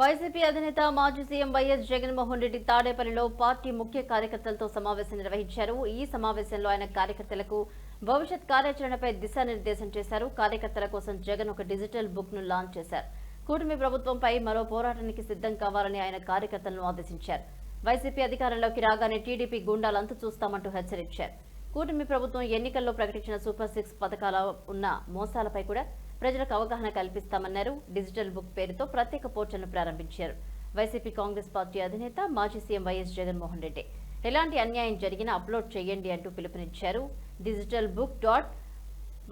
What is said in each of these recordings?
YCP అధినేత మాజీ CM YS Jaganmohan Reddy తాడేపల్లిలో పార్టీ ముఖ్య కార్యకర్తలతో సమావేశం నిర్వహించారు. ఈ సమావేశంలో ఆయన కార్యకర్తలకు భవిష్యత్ కార్యాచరణపై దిశానిర్దేశం చేశారు. కార్యకర్తల కోసం జగన్ ఒక డిజిటల్ బుక్ను లాంచ్ చేశారు. కూటమి ప్రభుత్వంపై మరో పోరాటానికి సిద్ధం కావాలని ఆయన కార్యకర్తలను ఆదేశించారు. వైసీపీ అధికారంలోకి రాగానే టీడీపీ గుండాలంతు చూస్తామంటూ హెచ్చరించారు. కూటమి ప్రభుత్వం ఎన్నికల్లో ప్రకటించిన సూపర్ సిక్స్ పథకాల ఉన్న మోసాలపై కూడా ప్రజలకు అవగాహన కల్పిస్తామన్నారు. డిజిటల్ బుక్ పేరుతో ప్రత్యేక పోర్టల్ను ప్రారంభించారు. వైసీపీ కాంగ్రెస్ పార్టీ అధినేత మాజీ సీఎం వైఎస్ జగన్మోహన్ రెడ్డి. ఎలాంటి అన్యాయం జరిగినా అప్లోడ్ చేయండి అంటూ పిలుపునిచ్చారు. Digital book dot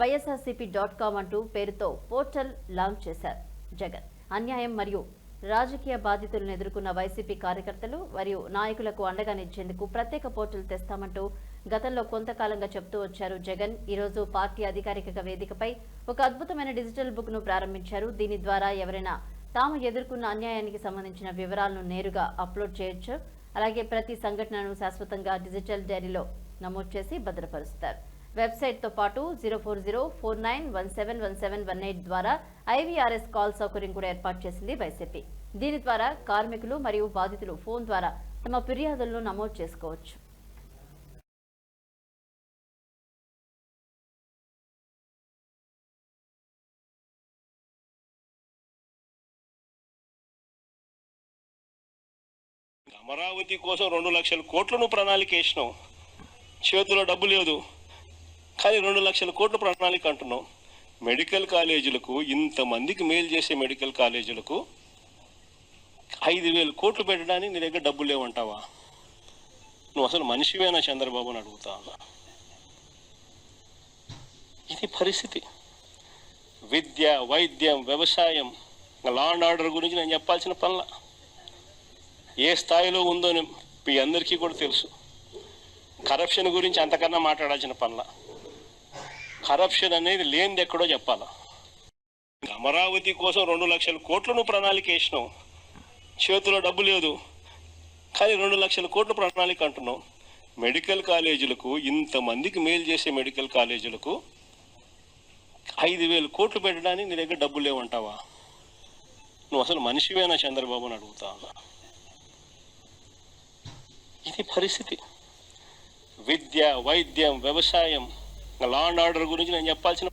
YSRCP dot com అంటూ పేరుతో పోర్టల్ లాంచ్ చేశారు. జగన్. అన్యాయం మరియు రాజకీయ బాధితులను ఎదుర్కొన్న వైసీపీ కార్యకర్తలు మరియు నాయకులకు అండగా నిచ్చేందుకు ప్రత్యేక పోర్టల్ తెస్తామంటూ గతంలో కొంతకాలంగా చెబుతూ వచ్చారు జగన్. ఈరోజు పార్టీ అధికారిక వేదికపై ఒక అద్భుతమైన డిజిటల్ బుక్ను ప్రారంభించారు. దీని ద్వారా ఎవరైనా తాము ఎదుర్కొన్న అన్యాయానికి సంబంధించిన వివరాలను నేరుగా అప్లోడ్ చేయొచ్చు. అలాగే ప్రతి సంఘటనను శాశ్వతంగా డిజిటల్ డైరీలో నమోదు చేసి భద్రపరుస్తారు. వెబ్సైట్తో పాటు zero four zero four nine one seven one seven one eight ద్వారా ఐవీఆర్ఎస్ కాల్ సౌకర్యం కూడా ఏర్పాటు చేసింది వైసీపీ. దీని ద్వారా కార్మికులు మరియు బాధితులు ఫోన్ ద్వారా తమ ఫిర్యాదులను నమోదు చేసుకోవచ్చు. అమరావతి కోసం రెండు లక్షల కోట్లను ప్రణాళిక వేసినాం. చేతిలో డబ్బు లేదు. కానీ రెండు లక్షల కోట్ల ప్రణాళిక అంటున్నాం. మెడికల్ కాలేజీలకు ఇంతమందికి మేలు చేసే మెడికల్ కాలేజీలకు ఐదు వేల కోట్లు పెట్టడానికి నీ దగ్గర డబ్బులు లేవంటావా? నువ్వు అసలు మనిషివేనా చంద్రబాబు అని అడుగుతా? ఉన్నా ఇది పరిస్థితి. విద్య వైద్యం వ్యవసాయం లా అండ్ ఆర్డర్ గురించి నేను చెప్పాల్సిన పనుల. ఏ స్థాయిలో ఉందో అని మీ అందరికీ కూడా తెలుసు. కరప్షన్ గురించి అంతకన్నా మాట్లాడాల్సిన పనుల. కరప్షన్ అనేది లేనిది ఎక్కడో చెప్పాలా? అమరావతి కోసం రెండు లక్షల కోట్లు నువ్వు ప్రణాళిక వేసినావు చేతిలో డబ్బు లేదు. కానీ రెండు లక్షల కోట్లు ప్రణాళిక అంటున్నావు మెడికల్ కాలేజీలకు ఇంతమందికి మేలు చేసే మెడికల్ కాలేజీలకు ఐదు వేలు కోట్లు పెట్టడానికి నీ దగ్గర డబ్బులు లేవంటావా? నువ్వు అసలు మనిషివేనా చంద్రబాబు అని అడుగుతా ఉన్నా? ఇది పరిస్థితి. విద్య వైద్యం వ్యవసాయం లా అండ్ ఆర్డర్ గురించి నేను చెప్పాల్సిన